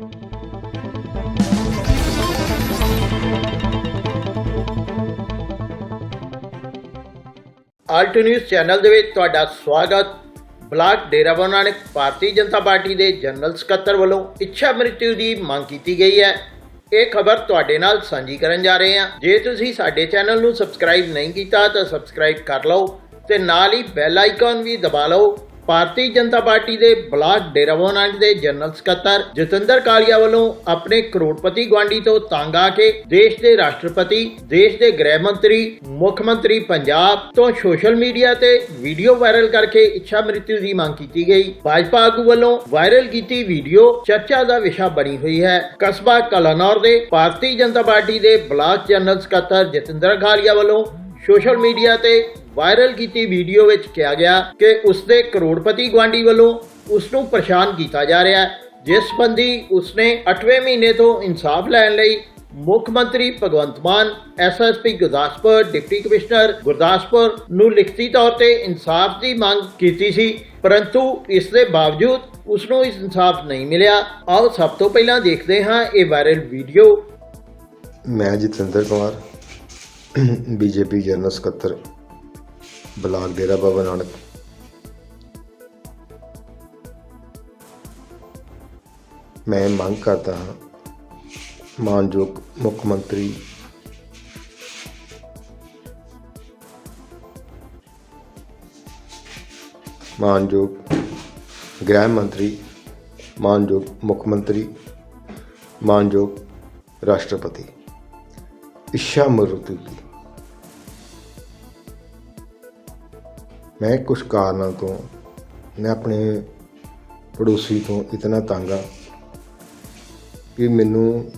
ਆਲਟ news channel ਦੇ ਵਿੱਚ ਤੁਹਾਡਾ ਸਵਾਗਤ। ਬਲਾਕ ਡੇਰਾਬਾ ਨਾਨਕ ਭਾਰਤੀ ਜਨਤਾ ਪਾਰਟੀ ਦੇ ਜਨਰਲ ਸਕੱਤਰ ਵੱਲੋਂ ਇੱਛਾ ਮ੍ਰਿਤਿੂ ਦੀ ਮੰਗ ਕੀਤੀ ਗਈ ਹੈ। ਇਹ ਖਬਰ ਤੁਹਾਡੇ ਨਾਲ ਸਾਂਝੀ ਕਰਨ ਜਾ ਰਹੇ ਹਾਂ। ਜੇ ਤੁਸੀਂ ਸਾਡੇ ਚੈਨਲ ਨੂੰ ਸਬਸਕ੍ਰਾਈਬ ਨਹੀਂ ਕੀਤਾ ਤਾਂ ਸਬਸਕ੍ਰਾਈਬ ਕਰ ਲਓ ਤੇ ਨਾਲ ਹੀ ਬੈਲ ਆਈਕਨ ਵੀ ਦਬਾ ਲਓ। ਭਾਰਤੀ ਜਨਤਾ ਪਾਰਟੀ ਦੇ ਬਲਾਕ ਡੇਰਾਬਾ ਦੇ ਜਨਰਲ ਸਕੱਤਰ ਜਤਿੰਦਰ ਕਾਲੀਆ ਵੱਲੋਂ ਆਪਣੇ ਕਰੋੜਪਤੀ ਗਵਾਂਡੀ ਤੋਂ ਤੰਗ ਆ ਕੇ ਦੇਸ਼ ਦੇ ਰਾਸ਼ਟਰਪਤੀ, ਦੇਸ਼ ਦੇ ਗ੍ਰਹਿ ਮੰਤਰੀ, ਮੁੱਖ ਮੰਤਰੀ ਪੰਜਾਬ ਤੋਂ ਸੋਸ਼ਲ ਮੀਡੀਆ ਤੇ ਵੀਡੀਓ ਵਾਇਰਲ ਕਰਕੇ ਇੱਛਾ ਮ੍ਰਿਤਿੂ ਦੀ ਮੰਗ ਕੀਤੀ ਗਈ। ਭਾਜਪਾ ਆਗੂ ਵੱਲੋਂ ਵਾਇਰਲ ਕੀਤੀ ਵੀਡੀਓ ਚਰਚਾ ਦਾ ਵਿਸ਼ਾ ਬਣੀ ਹੋਈ ਹੈ। ਕਸਬਾ ਕਲਾਨੌਰ ਦੇ ਭਾਰਤੀ ਜਨਤਾ ਪਾਰਟੀ ਦੇ ਬਲਾਕ ਜਨਰਲ ਸਕੱਤਰ ਜਤਿੰਦਰ ਕਾਲੀਆ ਵੱਲੋਂ ਸੋਸ਼ਲ ਮੀਡੀਆ ਤੇ ਵਾਇਰਲ ਕੀਤੀ ਵੀਡੀਓ ਵਿੱਚ ਕਿਹਾ ਗਿਆ ਕਿ ਉਸਦੇ ਕਰੋੜਪਤੀ ਗਵਾਂਡੀ ਵੱਲੋਂ ਉਸ ਨੂੰ ਪਰੇਸ਼ਾਨ ਕੀਤਾ ਜਾ ਰਿਹਾ ਹੈ, ਜਿਸ ਸੰਬੰਧੀ ਉਸਨੇ 8ਵੇਂ ਮਹੀਨੇ ਤੋਂ ਇਨਸਾਫ ਲੈਣ ਲਈ ਮੁੱਖ ਮੰਤਰੀ Bhagwant Mann SSP Gurdaspur, deputy commissioner Gurdaspur ਨੂੰ ਲਿਖਤੀ ਤੌਰ ਤੇ ਇਨਸਾਫ ਦੀ ਮੰਗ ਕੀਤੀ ਸੀ, ਪਰੰਤੂ ਇਸ ਦੇ ਬਾਵਜੂਦ ਉਸ ਨੂੰ ਇਨਸਾਫ ਨਹੀਂ ਮਿਲਿਆ। ਆਓ ਸਭ ਤੋਂ ਪਹਿਲਾਂ ਦੇਖਦੇ ਹਾਂ ਇਹ ਵਾਇਰਲ ਵੀਡੀਓ। ਮੈਂ ਜਤਿੰਦਰ ਕੁਮਾਰ, ਬੀਜੇਪੀ ਜਨਰਲ ਸਕੱਤਰ। ਬਲਾਕ ਡੇਰਾ ਬਾਬਾ ਨਾਨਕ। ਮੈਂ ਮੰਗ ਕਰਦਾ ਹਾਂ, ਮਾਨਯੋਗ ਮੁੱਖ ਮੰਤਰੀ ਮਾਨਯੋਗ ਗ੍ਰਹਿ ਮੰਤਰੀ, ਮਾਨਯੋਗ ਮੁੱਖ ਮੰਤਰੀ, ਮਾਨਯੋਗ ਰਾਸ਼ਟਰਪਤੀ, ਇੱਛਾ ਮਰੂਤੀ ਮੈਂ ਕੁਝ ਕਾਰਨਾਂ ਤੋਂ, ਮੈਂ ਆਪਣੇ ਪੜੋਸੀ ਤੋਂ ਇਤਨਾ ਤੰਗ ਆ ਕਿ ਮੈਨੂੰ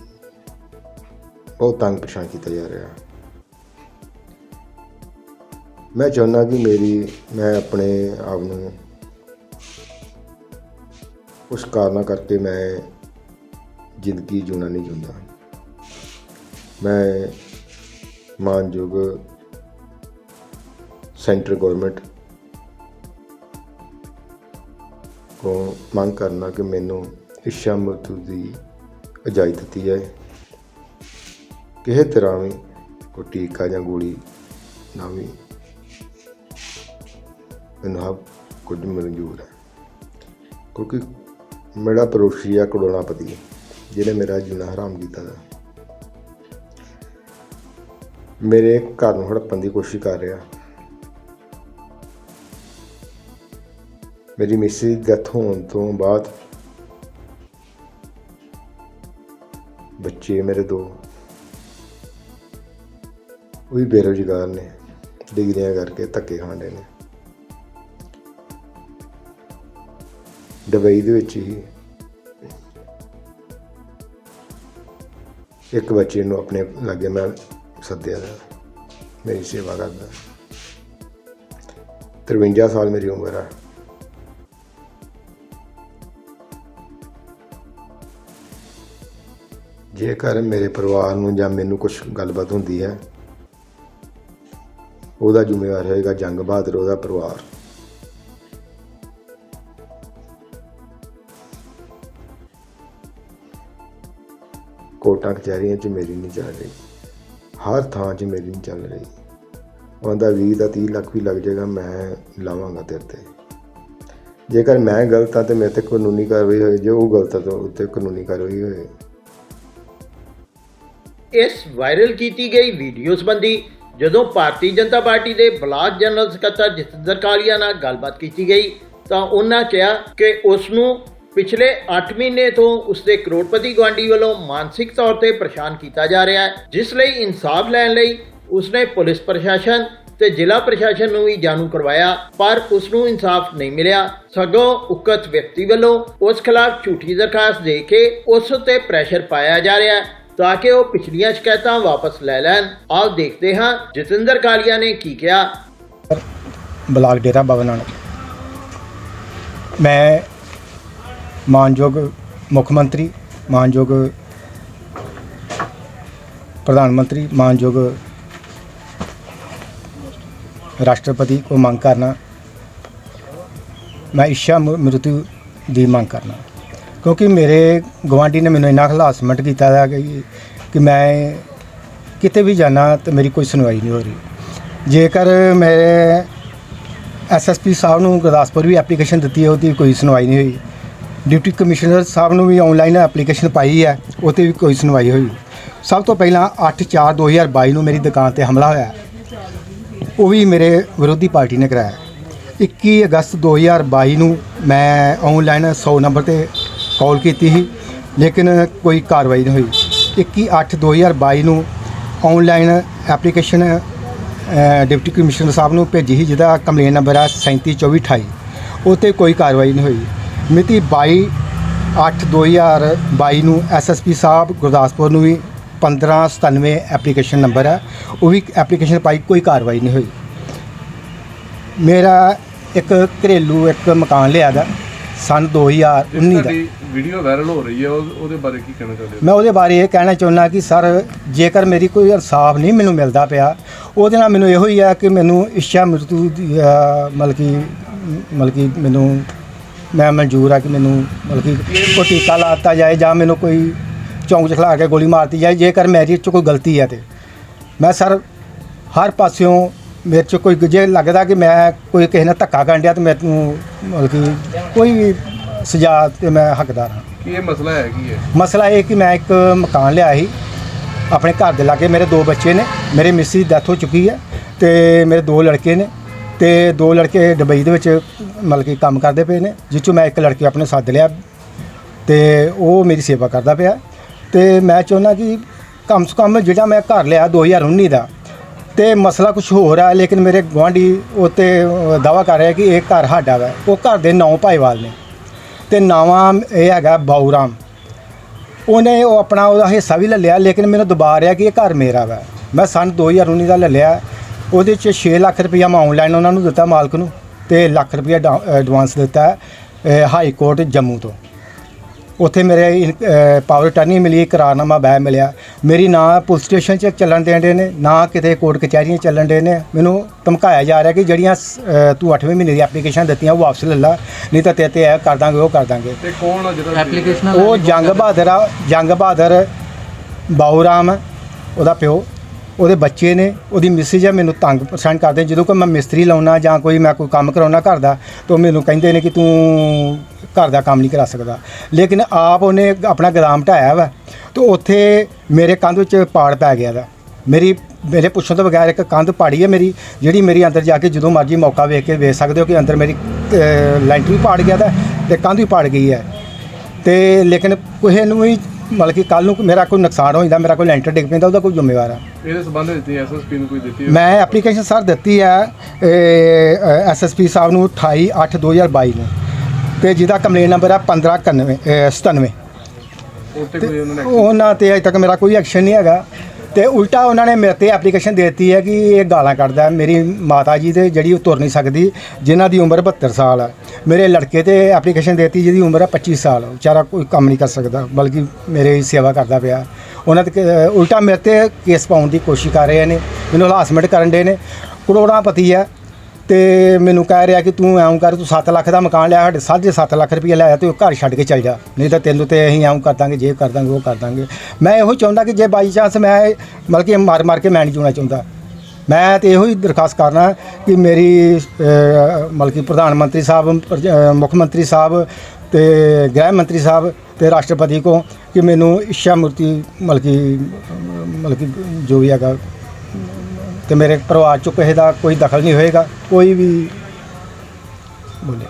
ਬਹੁਤ ਤੰਗ ਪਰੇਸ਼ਾਨ ਕੀਤਾ ਜਾ ਰਿਹਾ। ਮੈਂ ਚਾਹੁੰਦਾ ਕਿ ਮੇਰੀ, ਮੈਂ ਆਪਣੇ ਆਪ ਨੂੰ ਕੁਝ ਕਾਰਨਾਂ ਕਰਕੇ ਮੈਂ ਜ਼ਿੰਦਗੀ ਜਿਉਣਾ ਨਹੀਂ ਚਾਹੁੰਦਾ। ਮੈਂ ਮਾਨਯੋਗ ਸੈਂਟਰ ਗਵਰਨਮੈਂਟ ਕੋ ਮੰਗ ਕਰਨਾ ਕਿ ਮੈਨੂੰ ਇੱਛਾ ਮਰਤੂ ਦੀ ਇਜਾਜ਼ਤ ਦਿੱਤੀ ਜਾਏ। ਕਿਸੇ ਤਰ੍ਹਾਂ ਵੀ ਕੋਈ ਟੀਕਾ ਜਾਂ ਗੋਲੀ ਨਾ ਵੀ ਮੈਨੂੰ ਆਪ ਕੁਝ ਮਨਜ਼ੂਰ ਹੈ। ਕਿਉਂਕਿ ਮੇਰਾ ਪੜੋਸੀ ਆ ਕਰੋੜਾਪਤੀ, ਜਿਹਨੇ ਮੇਰਾ ਜੀਣਾ ਹਰਾਮ ਕੀਤਾ ਦਾ ਮੇਰੇ ਘਰ ਨੂੰ ਹੜਪਣ ਦੀ ਕੋਸ਼ਿਸ਼ ਕਰ ਰਿਹਾ। ਮੇਰੀ ਮਿਸੀ ਡੈਥ ਹੋਣ ਤੋਂ ਬਾਅਦ ਬੱਚੇ ਮੇਰੇ ਦੋ। ਉਹ ਵੀ ਬੇਰੁਜ਼ਗਾਰ ਨੇ ਡਿਗਰੀਆਂ ਕਰਕੇ ਧੱਕੇ ਖਾਂਦੇ ਨੇ। ਦੁਬਈ ਦੇ ਵਿੱਚ ਹੀ ਇੱਕ ਬੱਚੇ ਨੂੰ ਆਪਣੇ ਲਾਗੇ ਮੈਂ ਸੱਦਿਆ ਦਾ, ਮੇਰੀ ਸੇਵਾ ਕਰਦਾ। 53 ਸਾਲ ਮੇਰੀ ਉਮਰ ਆ। ਜੇਕਰ ਮੇਰੇ ਪਰਿਵਾਰ ਨੂੰ ਜਾਂ ਮੈਨੂੰ ਕੁਝ ਗੱਲਬਾਤ ਹੁੰਦੀ ਹੈ, ਉਹਦਾ ਜ਼ਿੰਮੇਵਾਰ ਹੋਏਗਾ ਜੰਗ ਬਹਾਦਰ ਉਹਦਾ ਪਰਿਵਾਰ। ਕੋਟਾਂ ਕਚਹਿਰੀਆਂ 'ਚ ਮੇਰੀ ਨਹੀਂ ਚੱਲ ਰਹੀ। ਹਰ ਥਾਂ 'ਚ ਮੇਰੀ ਨਹੀਂ ਚੱਲ ਰਹੀ। ਉਹਦਾ 20 ਦਾ 30 ਲੱਖ ਵੀ ਲੱਗ ਜਾਏਗਾ, ਮੈਂ ਲਾਵਾਂਗਾ ਤੇਰੇ ਤੇ। ਜੇਕਰ ਮੈਂ ਗਲਤ ਹਾਂ ਤੇ ਮੇਰੇ ਤੇ ਕਾਨੂੰਨੀ ਕਾਰਵਾਈ ਹੋਏ, ਜੇ ਉਹ ਗਲਤ ਆ ਤਾਂ ਉੱਤੇ ਕਾਨੂੰਨੀ ਕਾਰਵਾਈ ਹੋਏ। ਇਸ ਵਾਇਰਲ ਕੀਤੀ ਗਈ ਵੀਡੀਓ ਸੰਬੰਧੀ ਜਦੋਂ ਭਾਰਤੀ ਜਨਤਾ ਪਾਰਟੀ ਦੇ ਬਲਾਕ ਜਨਰਲ ਸਕੱਤਰ ਜਤਿੰਦਰ ਕਾਲੀਆ ਨਾਲ ਗੱਲਬਾਤ ਕੀਤੀ ਗਈ ਤਾਂ ਉਹਨਾਂ ਕਿਹਾ ਕਿ ਉਸ ਨੂੰ ਪਿਛਲੇ 8 ਮਹੀਨੇ ਤੋਂ ਉਸਦੇ ਕਰੋੜਪਤੀ ਗਵਾਂਡੀ ਵੱਲੋਂ ਮਾਨਸਿਕ ਤੌਰ ਤੇ ਪਰੇਸ਼ਾਨ ਕੀਤਾ ਜਾ ਰਿਹਾ ਹੈ, ਜਿਸ ਲਈ ਇਨਸਾਫ ਲੈਣ ਲਈ ਉਸਨੇ ਪੁਲਿਸ ਪ੍ਰਸ਼ਾਸਨ ਤੇ ਜ਼ਿਲ੍ਹਾ ਪ੍ਰਸ਼ਾਸਨ ਨੂੰ ਵੀ ਜਾਣੂ ਕਰਵਾਇਆ, ਪਰ ਉਸ ਨੂੰ ਇਨਸਾਫ ਨਹੀਂ ਮਿਲਿਆ। ਸਗੋਂ ਉਕਤ ਵਿਅਕਤੀ ਵੱਲੋਂ ਉਸ ਖਿਲਾਫ ਝੂਠੀ ਦਰਖਾਸਤ ਦੇ ਕੇ ਉਸ ਉੱਤੇ ਪ੍ਰੈਸ਼ਰ ਪਾਇਆ ਜਾ ਰਿਹਾ ਹੈ। ਤਾਂ ਕਿ ਉਹ ਪਿਛਲੀਆਂ ਸ਼ਿਕਾਇਤਾਂ ਵਾਪਸ ਲੈ ਲੈਣ। ਆਓ ਦੇਖਦੇ ਹਾਂ ਜਤਿੰਦਰ ਕਾਲੀਆ ਨੇ ਕੀ ਕਿਹਾ। ਬਲਾਕ ਡੇਰਾ ਬਾਬਾ ਨਾਨਕ। ਮੈਂ ਮਾਨਯੋਗ ਮੁੱਖ ਮੰਤਰੀ, ਮਾਨਯੋਗ ਪ੍ਰਧਾਨ ਮੰਤਰੀ, ਮਾਨਯੋਗ ਰਾਸ਼ਟਰਪਤੀ ਕੋ ਮੰਗ ਕਰਨਾ। ਮੈਂ ਇੱਛਾ ਮ੍ਰਿਤੂ ਦੀ ਮੰਗ ਕਰਨਾ। ਕਿਉਂਕਿ ਮੇਰੇ ਗਵਾਂਢੀ ਨੇ ਮੈਨੂੰ ਇੰਨਾ ਹਲਾਸਮੈਂਟ ਕੀਤਾ ਹੈ ਕਿ ਕਿ ਮੈਂ ਕਿਤੇ ਵੀ ਜਾਣਾ ਤੇ ਮੇਰੀ ਕੋਈ ਸੁਣਵਾਈ ਨਹੀਂ ਹੋ ਰਹੀ। ਜੇਕਰ ਮੇਰੇ ਐਸਐਸਪੀ ਸਾਹਿਬ ਨੂੰ ਗੁਰਦਾਸਪੁਰ ਵੀ ਐਪਲੀਕੇਸ਼ਨ ਦਿੱਤੀ ਹੈ, ਉਹਦੀ ਕੋਈ ਸੁਣਵਾਈ ਨਹੀਂ ਹੋਈ। ਡਿਪਟੀ ਕਮਿਸ਼ਨਰ ਸਾਹਿਬ ਨੂੰ ਵੀ ਆਨਲਾਈਨ ਐਪਲੀਕੇਸ਼ਨ ਪਾਈ ਹੈ ਉਹ 'ਤੇ ਵੀ ਕੋਈ ਸੁਣਵਾਈ ਹੋਈ। ਸਭ ਤੋਂ ਪਹਿਲਾਂ 8/4/2022 ਨੂੰ ਮੇਰੀ ਦੁਕਾਨ ਤੇ ਹਮਲਾ ਹੋਇਆ। ਉਹ ਵੀ ਮੇਰੇ ਵਿਰੋਧੀ ਪਾਰਟੀ ਨੇ ਕਰਾਇਆ। 21 ਅਗਸਤ 2022 ਨੂੰ ਮੈਂ ਆਨਲਾਈਨ 100 ਨੰਬਰ ਤੇ ਕਾਲ ਕੀਤੀ ਸੀ, ਲੇਕਿਨ ਕੋਈ ਕਾਰਵਾਈ ਨਹੀਂ ਹੋਈ। 21/8/2022 ਨੂੰ ਆਨਲਾਈਨ ਐਪਲੀਕੇਸ਼ਨ ਡਿਪਟੀ ਕਮਿਸ਼ਨਰ ਸਾਹਿਬ ਨੂੰ ਭੇਜੀ ਸੀ, ਜਿਹਦਾ ਕੰਪਲੇਨ ਨੰਬਰ ਹੈ 372428 ਉਹ 'ਤੇ ਕੋਈ ਕਾਰਵਾਈ ਨਹੀਂ ਹੋਈ। ਮਿਤੀ 22/8/2022 ਨੂੰ ਐਸਐਸਪੀ ਸਾਹਿਬ ਗੁਰਦਾਸਪੁਰ ਨੂੰ ਵੀ 1597 ਐਪਲੀਕੇਸ਼ਨ ਨੰਬਰ ਹੈ ਉਹ ਵੀ ਐਪਲੀਕੇਸ਼ਨ ਪਾਈ, ਕੋਈ ਕਾਰਵਾਈ ਨਹੀਂ ਹੋਈ। ਮੇਰਾ ਇੱਕ ਘਰੇਲੂ ਇੱਕ ਮਕਾਨ ਲਿਆ ਦਾ। ਸਨ 2019 ਦਾ। ਵੀਡੀਓ ਵਾਇਰਲ ਹੋ ਰਹੀ ਹੈ ਉਹ- ਉਹਦੇ ਬਾਰੇ ਕੀ ਕਹਿਣਾ ਚਾਹੁੰਦੇ ਹੋ? ਮੈਂ ਉਹਦੇ ਬਾਰੇ ਇਹ ਕਹਿਣਾ ਚਾਹੁੰਦਾ ਕਿ ਸਰ ਜੇਕਰ ਮੇਰੀ ਕੋਈ ਇਨਸਾਫ ਨਹੀਂ ਮੈਨੂੰ ਮਿਲਦਾ ਪਿਆ ਉਹਦੇ ਨਾਲ ਮੈਨੂੰ ਇਹੋ ਹੀ ਆ ਕਿ ਮੈਨੂੰ ਇੱਛਾ ਮ੍ਰਿਤੂ ਦੀ ਅ, ਮਤਲਬ ਕਿ ਮਤਲਬ ਕਿ ਮੈਨੂੰ ਮੈਂ ਮਨਜ਼ੂਰ ਆ ਕਿ ਮੈਨੂੰ ਮਤਲਬ ਕਿ ਕੋਈ ਟੀਕਾ ਲਾਤਾ ਜਾਏ ਜਾਂ ਮੈਨੂੰ ਕੋਈ ਚੌਂਕ 'ਚ ਖਲਾ ਕੇ ਗੋਲੀ ਮਾਰਤੀ ਜਾਏ ਜੇਕਰ ਮੇਰੀ 'ਚ ਕੋਈ ਗਲਤੀ ਹੈ ਤੇ। ਮੈਂ ਸਰ ਹਰ ਪਾਸਿਓਂ ਮੇਰੇ 'ਚ ਕੋਈ ਜੇ ਲੱਗਦਾ ਕਿ ਮੈਂ ਕੋਈ ਕਿਸੇ ਨਾਲ ਧੱਕਾ ਕਰਨ ਡਿਆ ਤੇ ਮੈਨੂੰ ਮਤਲਬ ਕਿ ਕੋਈ ਵੀ ਸਜ਼ਾ ਤੇ ਮੈਂ ਹੱਕਦਾਰ ਹਾਂ। ਕੀ ਇਹ ਮਸਲਾ ਹੈ ਕੀ ਹੈ? ਮਸਲਾ ਇਹ ਕਿ ਮੈਂ ਇੱਕ ਮਕਾਨ ਲਿਆ ਸੀ। ਆਪਣੇ ਘਰ ਦੇ ਲਾਗੇ ਮੇਰੇ ਦੋ ਬੱਚੇ ਨੇ। ਮੇਰੇ ਮਿਸੀ ਦੀ ਡੈਥ ਹੋ ਚੁੱਕੀ ਹੈ ਤੇ ਮੇਰੇ ਦੋ ਲੜਕੇ ਨੇ ਤੇ ਦੋ ਲੜਕੇ ਦੁਬਈ ਦੇ ਵਿੱਚ ਮਤਲਬ ਕਿ ਕੰਮ ਕਰਦੇ ਪਏ ਨੇ ਜਿਸ 'ਚੋਂ ਮੈਂ ਇੱਕ ਲੜਕੇ ਆਪਣੇ ਸੱਦ ਲਿਆ ਤੇ ਉਹ ਮੇਰੀ ਸੇਵਾ ਕਰਦਾ ਪਿਆ ਤੇ ਮੈਂ ਚਾਹੁੰਦਾ ਕਿ ਕਮ ਸੇ ਕਮ ਜਿਹੜਾ ਮੈਂ ਘਰ ਲਿਆ 2019 ਦਾ ਤੇ ਮਸਲਾ ਕੁਝ ਹੋਰ ਹੈ, ਲੇਕਿਨ ਮੇਰੇ ਗੁਆਂਢੀ ਉੱਤੇ ਦਾਵਾ ਕਰ ਰਿਹਾ ਕਿ ਇਹ ਘਰ ਸਾਡਾ ਵਾ। ਉਹ ਘਰ ਦੇ ਨੌ ਭਾਈਵਾਲ ਨੇ ਤੇ ਨਾਵਾਂ ਇਹ ਹੈਗਾ ਬਾਊਰਾਮ। ਉਹਨੇ ਉਹ ਆਪਣਾ ਉਹਦਾ ਹਿੱਸਾ ਵੀ ਲੈ ਲਿਆ, ਲੇਕਿਨ ਮੈਨੂੰ ਦਬਾ ਰਿਹਾ ਕਿ ਇਹ ਘਰ ਮੇਰਾ ਵਾ। ਮੈਂ ਸਨ 2019 ਦਾ ਲੈ ਲਿਆ। ਉਹਦੇ ਚ 6 ਲੱਖ ਰੁਪਇਆ ਮੈਂ ਆਨਲਾਈਨ ਉਹਨਾਂ ਨੂੰ ਦਿੱਤਾ ਮਾਲਕ ਨੂੰ ਤੇ ਲੱਖ ਰੁਪਈਆ ਡਾ- ਐਡਵਾਂਸ ਦਿੱਤਾ ਹਾਈ ਕੋਰਟ ਜੰਮੂ ਤੋਂ। ਉੱਥੇ ਮੇਰੇ ਪਾਵਰ ਟਰਨੀ ਮਿਲੀ ਇਕਰਾਰਨਾਮਾ ਬੈ ਮਿਲਿਆ। ਮੇਰੀ ਨਾ ਪੁਲਿਸ ਸਟੇਸ਼ਨ 'ਚ ਚੱਲਣ ਦੇਣ ਦੇ ਨੇ ਨਾ ਕਿਤੇ ਕੋਰਟ ਕਚਹਿਰੀਆਂ 'ਚ ਚੱਲਣ ਦੇ ਨੇ। ਮੈਨੂੰ ਧਮਕਾਇਆ ਜਾ ਰਿਹਾ ਕਿ ਜਿਹੜੀਆਂ ਤੂੰ 8ਵੇਂ ਮਹੀਨੇ ਦੀ ਐਪਲੀਕੇਸ਼ਨ ਦਿੱਤੀਆਂ ਉਹ ਵਾਪਸ ਲੈ ਲੈ। ਨਹੀਂ ਤਾਂ ਤੇਰੇ ਤੇ ਇਹ ਕਰ ਦਾਂਗੇ ਉਹ ਕਰ ਦਾਂਗੇ। ਤੇ ਕੌਣ ਆ ਜਿਹੜਾ ਐਪਲੀਕੇਸ਼ਨ ਉਹ ਜੰਗ ਬਹਾਦਰ ਆ ਜੰਗ ਬਹਾਦਰ ਬਾਊਰਾਮ ਹੈ, ਉਹਦਾ ਪਿਓ। ਉਹਦੇ ਬੱਚੇ ਨੇ ਉਹਦੀ ਮਿਸਿਜ ਹੈ ਮੈਨੂੰ ਤੰਗ ਪਰੇਸ਼ਾਨ ਕਰਦੇ ਜਦੋਂ ਕੋਈ ਮੈਂ ਮਿਸਤਰੀ ਲਾਉਣਾ ਜਾਂ ਕੋਈ ਮੈਂ ਕੋਈ ਕੰਮ ਕਰਾਉਣਾ ਘਰ ਦਾ ਤਾਂ ਉਹ ਮੈਨੂੰ ਕਹਿੰਦੇ ਨੇ ਕਿ ਤੂੰ ਘਰ ਦਾ ਕੰਮ ਨਹੀਂ ਕਰਾ ਸਕਦਾ। ਲੇਕਿਨ ਆਪ ਉਹਨੇ ਆਪਣਾ ਗਦਾਮ ਢਾਇਆ ਵਾ ਤੇ ਉੱਥੇ ਮੇਰੇ ਕੰਧ ਵਿੱਚ ਪਾੜ ਪੈ ਗਿਆ ਦਾ ਮੇਰੀ ਮੇਰੇ ਪੁੱਛਣ ਤੋਂ ਬਗੈਰ ਇੱਕ ਕੰਧ ਪਾੜੀ ਹੈ ਮੇਰੀ ਜਿਹੜੀ ਮੇਰੀ ਅੰਦਰ ਜਾ ਕੇ ਜਦੋਂ ਮਰਜ਼ੀ ਮੌਕਾ ਵੇਖ ਕੇ ਵੇਖ ਸਕਦੇ ਹੋ ਕਿ ਅੰਦਰ ਮੇਰੀ ਅ, ਲੈਂਟਰ ਵੀ ਪਾੜ ਗਿਆ ਦਾ ਤੇ ਕੰਧ ਵੀ ਪਾੜ ਗਈ ਹੈ ਤੇ ਲੇਕਿਨ ਕਿਸੇ ਨੂੰ ਵੀ ਮਤਲਬ ਕਿ ਕੱਲ ਨੂੰ ਮੇਰਾ ਕੋਈ ਨੁਕਸਾਨ ਹੋ ਜਾਂਦਾ ਮੇਰਾ ਕੋਈ ਲੈਂਟਰ ਡਿੱਗ ਪੈਂਦਾ ਉਹਦਾ ਕੋਈ ਜ਼ਿੰਮੇਵਾਰ ਆ। ਇਹਦੇ ਸੰਬੰਧ ਵਿੱਚ ਐਸਐਸਪੀ ਨੂੰ ਕੋਈ ਦਿੱਤੀ? ਮੈਂ ਐਪਲੀਕੇਸ਼ਨ ਸਰ ਦਿੱਤੀ ਹੈ ਐਸਐਸਪੀ ਸਾਹਿਬ ਨੂੰ 28 8 2022 ਨੂੰ। ਤੇ ਜਿਹਦਾ ਕੰਪਲੇਨ ਨੰਬਰ ਹੈ 1591 97 ਉੱਤੇ ਕੋਈ ਉਹਨਾਂ ਨੇ ਉਹਨਾਂ ਤੇ ਅਜੇ ਤੱਕ ਮੇਰਾ ਕੋਈ ਐਕਸ਼ਨ ਨਹੀਂ ਹੈਗਾ। ਤੇ ਉਲਟਾ ਉਹਨਾਂ ਨੇ ਮੇਰੇ ਤੇ ਐਪਲੀਕੇਸ਼ਨ ਦੇ ਦਿੱਤੀ ਹੈ ਕਿ ਇਹ ਗਾਲਾਂ ਕੱਢਦਾ ਹੈ। ਮੇਰੀ ਮਾਤਾ ਜੀ ਦੇ ਜਿਹੜੀ ਉਹ ਤੁਰ ਨਹੀਂ ਸਕਦੀ, ਜਿਨ੍ਹਾਂ ਦੀ ਉਮਰ 72 ਸਾਲ ਹੈ। ਮੇਰੇ ਲੜਕੇ ਤੇ ਐਪਲੀਕੇਸ਼ਨ ਦੇ ਦਿੱਤੀ, ਜਿਹਦੀ ਉਮਰ ਹੈ 25 ਸਾਲ। ਵਿਚਾਰਾ ਕੋਈ ਕੰਮ ਨਹੀਂ ਕਰ ਸਕਦਾ, ਬਲਕਿ ਮੇਰੇ ਸੇਵਾ ਕਰਦਾ ਪਿਆ। ਉਹਨਾਂ ਤੇ ਕ- ਉਲਟਾ ਮੇਰੇ ਤੇ ਕੇਸ ਪਾਉਣ ਦੀ ਕੋਸ਼ਿਸ਼ ਕਰ ਰਹੇ ਨੇ। ਮੈਨੂੰ ਹਲਾਸਮੈਂਟ ਕਰਨ ਦੇ ਨੇ। ਕਰੋੜਾਂ ਪਤੀ ਹੈ। ਤੇ ਮੈਨੂੰ ਕਹਿ ਰਿਹਾ ਕਿ ਤੂੰ ਐਂ ਕਰ, ਤੂੰ 7 ਲੱਖ ਦਾ ਮਕਾਨ ਲਿਆ, ਸਾਡੇ ਸਾਢੇ ਸੱਤ ਲੱਖ ਰੁਪਏ ਲਿਆ, ਤੇ ਉਹ ਘਰ ਛੱਡ ਕੇ ਚੱਲ ਜਾ। ਨਹੀਂ ਤਾਂ ਤੈਨੂੰ ਤੇ ਅਸੀਂ ਐਂ ਕਰ ਦਾਂਗੇ ਜੇ ਕਰ ਦਾਂਗੇ, ਉਹ ਕਰ ਦਾਂਗੇ। ਮੈਂ ਇਹੋ ਚਾਹੁੰਦਾ ਕਿ ਜੇ ਬਾਈ ਚਾਂਸ ਮੈਂ ਮਤਲਬ ਕਿ ਮਾਰ ਮਾਰ ਕੇ ਮੈਂ ਨਹੀਂ ਜੂਣਾ ਚਾਹੁੰਦਾ। ਮੈਂ ਤੇ ਇਹੋ ਹੀ ਦਰਖਾਸਤ ਕਰਨਾ ਕਿ ਮੇਰੀ ਮਤਲਬ ਕਿ ਪ੍ਰਧਾਨ ਮੰਤਰੀ ਸਾਹਿਬ ਮੁੱਖ ਮੰਤਰੀ ਸਾਹਿਬ ਤੇ ਗ੍ਰਹਿ ਮੰਤਰੀ ਸਾਹਿਬ ਤੇ ਰਾਸ਼ਟਰਪਤੀ ਕੋ ਕਿ ਮੈਨੂੰ ਇੱਛਾ ਮੂਰਤੀ ਮਤਲਬ ਕਿ ਮਤਲਬ ਕਿ ਜੋ ਵੀ ਹੈਗਾ ਤੇ ਮੇਰੇ ਪਰਿਵਾਰ ਚੋਂ ਕਿਸੇ ਦਾ ਕੋਈ ਦਖਲ ਨਹੀਂ ਹੋਏਗਾ ਕੋਈ ਵੀ ਬੋਲੇ।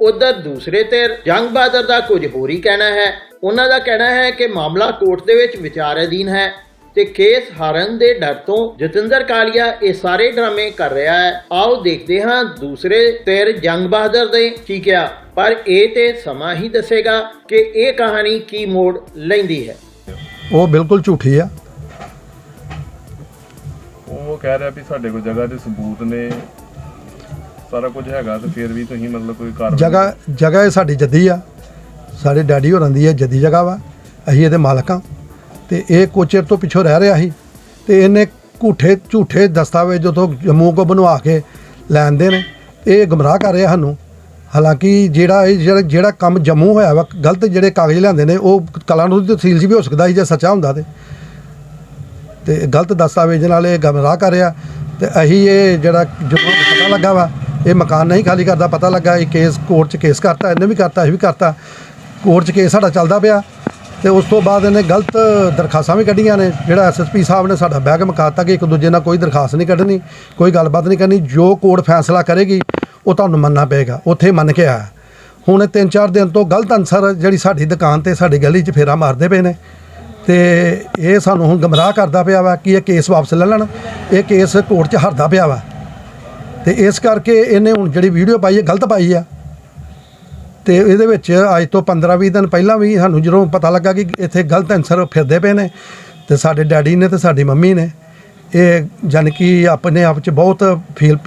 ਉਧਰ ਦੂਸਰੇ ਧਿਰ ਜੰਗ ਬਹਾਦਰ ਦਾ ਕੁਝ ਹੋਰ ਹੀ ਕਹਿਣਾ ਹੈ। ਉਹਨਾਂ ਦਾ ਕਹਿਣਾ ਹੈ ਕਿ ਮਾਮਲਾ ਕੋਰਟ ਦੇ ਵਿੱਚ ਵਿਚਾਰ ਅਧੀਨ ਹੈ ਤੇ ਕੇਸ ਹਾਰਨ ਦੇ ਡਰ ਤੋਂ ਜਤਿੰਦਰ ਕਾਲੀਆ ਇਹ ਸਾਰੇ ਡਰਾਮੇ ਕਰ ਰਿਹਾ ਹੈ। ਆਓ ਦੇਖਦੇ ਹਾਂ ਦੂਸਰੇ ਧਿਰ ਜੰਗ ਬਹਾਦਰ ਦੇ ਕੀ ਕਿਹਾ ਪਰ ਇਹ ਤੇ ਸਮਾਂ ਹੀ ਦੱਸੇਗਾ ਕਿ ਇਹ ਕਹਾਣੀ ਕੀ ਮੋੜ ਲੈਂਦੀ ਹੈ। ਉਹ ਬਿਲਕੁਲ ਝੂਠੀ ਆ। ਉਹ ਕਹਿ ਰਿਹਾ ਵੀ ਸਾਡੇ ਕੋਲ ਜਗ੍ਹਾ ਦੇ ਸਬੂਤ ਨੇ, ਸਾਰਾ ਕੁਝ ਹੈਗਾ ਤੇ ਫਿਰ ਵੀ ਤੁਸੀਂ ਮਤਲਬ ਕੋਈ ਕਾਰਵਾਈ ਜਗ੍ਹਾ ਜਗ੍ਹਾ ਇਹ ਸਾਡੀ ਜੱਦੀ ਆ। ਸਾਡੇ ਡੈਡੀ ਹੋਰਾਂ ਦੀ ਇਹ ਜੱਦੀ ਜਗ੍ਹਾ ਵਾ। ਅਸੀਂ ਇਹਦੇ ਮਾਲਕ ਆ। ਤੇ ਇਹ ਕੁਝ ਤੋਂ ਪਿੱਛੋਂ ਰਹਿ ਰਿਹਾ ਸੀ। ਤੇ ਇਹਨੇ ਝੂਠੇ ਝੂਠੇ ਦਸਤਾਵੇਜ਼ ਤੋਂ ਜੰਮੂ ਕੋ ਬਣਵਾ ਕੇ ਲੈਂਦੇ ਨੇ ਇਹ ਗਮਰਾਹ ਕਰ ਰਿਹਾ ਸਾਨੂੰ। ਹਾਲਾਂਕਿ ਜਿਹੜਾ ਇਹ ਜਿਹੜਾ ਜਿਹੜਾ ਕੰਮ ਜੰਮੂ ਹੋਇਆ ਵਾ, ਗਲਤ ਜਿਹੜੇ ਕਾਗਜ਼ ਲਿਆਂਦੇ ਨੇ, ਉਹ ਕਲਾਨੌਰ ਦੀ ਤਹਿਸੀਲ 'ਚ ਵੀ ਹੋ ਸਕਦਾ ਸੀ ਜੇ ਸੱਚਾ ਹੁੰਦਾ ਤੇ। ਤੇ ਗਲਤ ਦਸਤਾਵੇਜ਼ ਨਾਲ ਇਹ ਗਮਰਾਹ ਕਰ ਰਿਹਾ। ਤੇ ਅਹੀ ਇਹ ਜਿਹੜਾ ਜਦੋਂ ਪਤਾ ਲੱਗਾ ਵਾ, ਇਹ ਮਕਾਨ ਨਹੀਂ ਖਾਲੀ ਕਰਦਾ, ਪਤਾ ਲੱਗਾ ਇਹ ਕੇਸ ਕੋਰਟ 'ਚ ਕੇਸ ਕਰਤਾ, ਇਹਨੇ ਵੀ ਕਰਤਾ, ਇਹ ਵੀ ਕਰਤਾ। ਕੋਰਟ 'ਚ ਕੇਸ ਸਾਡਾ ਚੱਲਦਾ ਪਿਆ। ਤੇ ਉਸ ਤੋਂ ਬਾਅਦ ਇਹਨੇ ਗਲਤ ਦਰਖਾਸਤਾਂ ਵੀ ਕੱਢੀਆਂ ਨੇ, ਜਿਹੜਾ ਐਸਐਸਪੀ ਸਾਹਿਬ ਨੇ ਸਾਡਾ ਬੈਗ ਮਕਾਤਾ ਕਿ ਇੱਕ ਦੂਜੇ ਨਾਲ ਕੋਈ ਦਰਖਾਸਤ ਨਹੀਂ ਕੱਢਣੀ, ਕੋਈ ਗੱਲਬਾਤ ਨਹੀਂ ਕਰਨੀ, ਜੋ ਕੋਰਟ ਫੈਸਲਾ ਕਰੇਗੀ, ਉਹ ਤੁਹਾਨੂੰ ਮੰਨਣਾ ਪਏਗਾ, ਉੱਥੇ ਮੰਨ ਕੇ ਆਇਆ। ਹੁਣ ਇਹ ਤਿੰਨ ਚਾਰ ਦਿਨ ਤੋਂ ਗਲਤ ਅਨਸਰ ਜਿਹੜੀ ਸਾਡੀ ਦੁਕਾਨ ਤੇ, ਸਾਡੀ ਗਲੀ 'ਚ ਫੇਰਾ ਮਾਰਦੇ ਪਏ ਨੇ। ਤੇ ਇਹ ਸਾਨੂੰ ਹੁਣ ਗਮਰਾਹ ਕਰਦਾ ਪਿਆ ਵਾ ਕਿ ਇਹ ਕੇਸ ਵਾਪਸ ਲੈ ਲੈਣ, ਇਹ ਕੇਸ ਕੋਰਟ 'ਚ ਹਰਦਾ ਪਿਆ ਵਾ। ਤੇ ਇਸ ਕਰਕੇ ਇਹਨੇ ਹੁਣ ਜਿਹੜੀ ਵੀਡੀਓ ਪਾਈ ਹੈ ਗਲਤ ਪਾਈ ਆ। ਤੇ ਇਹਦੇ ਵਿੱਚ ਅੱਜ ਤੋਂ 15-20 ਦਿਨ ਪਹਿਲਾਂ ਵੀ ਸਾਨੂੰ ਜਦੋਂ ਪਤਾ ਲੱਗਾ ਕਿ ਇੱਥੇ ਗਲਤ ਅਨਸਰ ਫਿਰਦੇ ਪਏ ਨੇ, ਤੇ ਸਾਡੇ ਡੈਡੀ ਨੇ ਤੇ ਸਾਡੀ ਮੰਮੀ ਨੇ, ਇਹ ਜਾਣੀ ਕਿ ਆਪਣੇ ਆਪ 'ਚ ਬਹੁਤ ਫੀਲ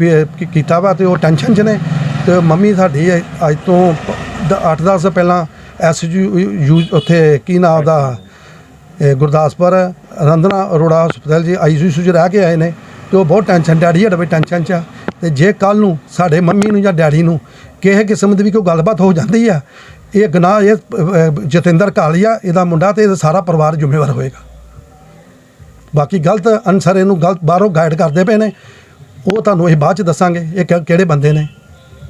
ਕੀਤਾ ਵਾ ਤੇ ਉਹ ਟੈਨਸ਼ਨ 'ਚ ਨੇ। ਤੇ ਮੰਮੀ ਸਾਡੀ ਅੱਜ ਤੋਂ 8-10 ਪਹਿਲਾਂ ਐਸ ਯੂ ਉੱਥੇ ਕੀ ਨਾਮ ਦਾ ਗੁਰਦਾਸਪੁਰ ਰੰਧਨਾ ਅਰੋੜਾ ਹਸਪਤਾਲ ਜੀ ਆਈਸੀਯੂ 'ਚ ਰਹਿ ਕੇ ਆਏ ਨੇ ਤੇ ਉਹ ਬਹੁਤ ਟੈਨਸ਼ਨ ਡੈਡੀ ਸਾਡਾ ਵੀ ਟੈਨਸ਼ਨ 'ਚ ਆ। ਤੇ ਜੇ ਕੱਲ ਨੂੰ ਸਾਡੇ ਮੰਮੀ ਨੂੰ ਜਾਂ ਡੈਡੀ ਨੂੰ ਕਿਸੇ ਕਿਸਮ ਦੀ ਵੀ ਕੋਈ ਗੱਲਬਾਤ ਹੋ ਜਾਂਦੀ ਆ, ਇਹ ਗੁਨਾਹ, ਇਹ ਜਤਿੰਦਰ ਕਾਲੀਆ, ਇਹਦਾ ਮੁੰਡਾ ਤੇ ਇਹਦਾ ਸਾਰਾ ਪਰਿਵਾਰ ਜ਼ਿੰਮੇਵਾਰ ਹੋਏਗਾ। ਬਾਕੀ ਗਲਤ ਅਨਸਰ ਇਹਨੂੰ ਗਲਤ ਬਾਹਰੋਂ ਗਾਈਡ ਕਰਦੇ ਪਏ ਨੇ। ਉਹ ਤੁਹਾਨੂੰ ਅਸੀਂ ਬਾਅਦ ਚ ਦੱਸਾਂਗੇ ਇਹ ਕਿਹੜੇ ਬੰਦੇ ਨੇ।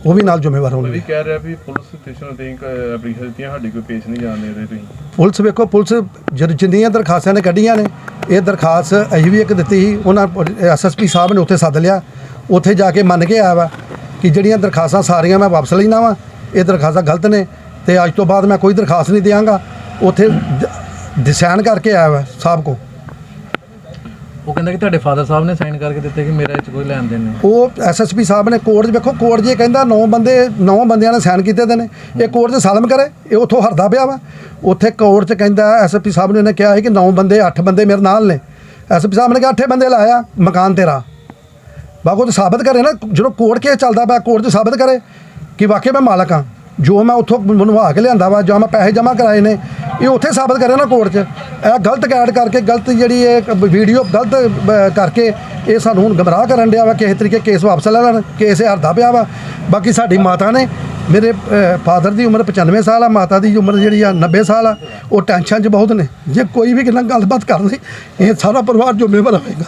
ਉਹ ਵੀ ਨਾਲ ਜ਼ਿੰਮੇਵਾਰ ਹੋਣਗੇ। ਕਹਿ ਰਿਹਾ ਵੀ ਪੁਲਿਸ ਸਟੇਸ਼ਨ ਤੇ ਐਪਲੀਕੇਸ਼ਨ ਦਿੱਤੀਆਂ ਸਾਡੀ ਕੋਈ ਪੇਸ਼ ਨਹੀਂ ਜਾਣ ਦੇ ਰਹੇ ਤੁਸੀਂ ਪੁਲਿਸ ਵੇਖੋ ਪੁਲਿਸ ਜਦ ਜਿੰਨੀਆਂ ਦਰਖਾਸਤਾਂ ਨੇ ਕੱਢੀਆਂ ਨੇ ਇਹ ਦਰਖਾਸਤ ਅਸੀਂ ਵੀ ਇੱਕ ਦਿੱਤੀ ਸੀ ਉਹਨਾਂ ਐਸਐਸਪੀ ਸਾਹਿਬ ਨੇ ਉੱਥੇ ਸੱਦ ਲਿਆ। ਉੱਥੇ ਜਾ ਕੇ ਮੰਨ ਕੇ ਆਇਆ ਵਾ ਕਿ ਜਿਹੜੀਆਂ ਦਰਖਾਸਤਾਂ ਸਾਰੀਆਂ ਮੈਂ ਵਾਪਸ ਲੈਣਾ ਵਾ ਇਹ ਦਰਖਾਸਤਾਂ ਗਲਤ ਨੇ ਤੇ ਅੱਜ ਤੋਂ ਬਾਅਦ ਮੈਂ ਕੋਈ ਦਰਖਾਸਤ ਨਹੀਂ ਦਿਆਂਗਾ। ਉੱਥੇ ਡਿਸਾਈਨ ਕਰਕੇ ਆਇਆ ਵਾ ਸਾਹਿਬ ਕੋ ਕਹਿੰਦਾ ਕਿ ਤੁਹਾਡੇ ਫਾਦਰ ਸਾਹਿਬ ਨੇ ਸਾਈਨ ਕਰਕੇ ਦਿੱਤੇ ਕਿ ਮੇਰਾ ਇਹ 'ਚ ਕੋਈ ਲੈਣ ਦੇਣ ਨਹੀਂ। ਉਹ ਐਸਐਸਪੀ ਸਾਹਿਬ ਨੇ ਕੋਰਟ 'ਚ ਵੇਖੋ ਕੋਰਟ ਜੇ ਕਹਿੰਦਾ ਨੌ ਬੰਦੇ, ਨੌ ਬੰਦਿਆਂ ਨੇ ਸਾਈਨ ਕੀਤੇ ਦੇ ਨੇ। ਇਹ ਕੋਰਟ 'ਚ ਸਾਲਮ ਕਰੇ, ਇਹ ਉੱਥੋਂ ਹਰਦਾ ਪਿਆ ਵਾ। ਉੱਥੇ ਕੋਰਟ 'ਚ ਕਹਿੰਦਾ ਐਸਐਸਪੀ ਸਾਹਿਬ ਨੇ ਇਹਨੇ ਕਿਹਾ ਹੈ ਕਿ ਨੌ ਬੰਦੇ, ਅੱਠ ਬੰਦੇ ਮੇਰੇ ਨਾਲ ਨੇ। ਐਸਐਸਪੀ ਸਾਹਿਬ ਨੇ ਕਿਹਾ ਅੱਠੇ ਬੰਦੇ ਲਾਇਆ, ਮਕਾਨ ਤੇਰਾ। ਬਾਗੋ ਤੇ ਸਾਬਤ ਕਰੇ ਨਾ, ਜਦੋਂ ਕੋਰਟ ਕੇਸ ਚੱਲਦਾ ਪਿਆ ਕੋਰਟ 'ਚ ਸਾਬਤ ਕਰੇ ਕਿ ਵਾਕਿਆ ਮੈਂ ਮਾਲਕ ਹਾਂ। ਜੋ ਮੈਂ ਉੱਥੋਂ ਬਣਵਾ ਕੇ ਲਿਆਂਦਾ ਵਾ, ਜੋ ਮੈਂ ਪੈਸੇ ਜਮ੍ਹਾਂ ਕਰਾਏ ਨੇ, ਇਹ ਉੱਥੇ ਸਾਬਤ ਕਰਿਆ ਨਾ ਕੋਰਟ 'ਚ। ਇਹ ਗਲਤ ਕੈਡ ਕਰਕੇ, ਗਲਤ ਜਿਹੜੀ ਇਹ ਵੀਡੀਓ ਗਲਤ ਕਰਕੇ ਇਹ ਸਾਨੂੰ ਹੁਣ ਗਮਰਾਹ ਕਰਨ ਡਿਆ ਵਾ ਕਿਸੇ ਤਰੀਕੇ ਕੇਸ ਵਾਪਸ ਲੈ ਲੈਣ, ਕੇਸ ਇਹ ਹਰਦਾ ਪਿਆ ਵਾ। ਬਾਕੀ ਸਾਡੀ ਮਾਤਾ ਨੇ, ਮੇਰੇ ਫਾਦਰ ਦੀ ਉਮਰ 95 ਸਾਲ ਆ, ਮਾਤਾ ਦੀ ਉਮਰ ਜਿਹੜੀ ਆ 90 ਸਾਲ ਆ, ਉਹ ਟੈਨਸ਼ਨ 'ਚ ਬਹੁਤ ਨੇ। ਜੇ ਕੋਈ ਵੀ ਕਿੰਨਾ ਗੱਲਬਾਤ ਕਰ ਲਈ ਇਹ ਸਾਰਾ ਪਰਿਵਾਰ ਜ਼ਿੰਮੇਵਾਰ ਹੋਵੇਗਾ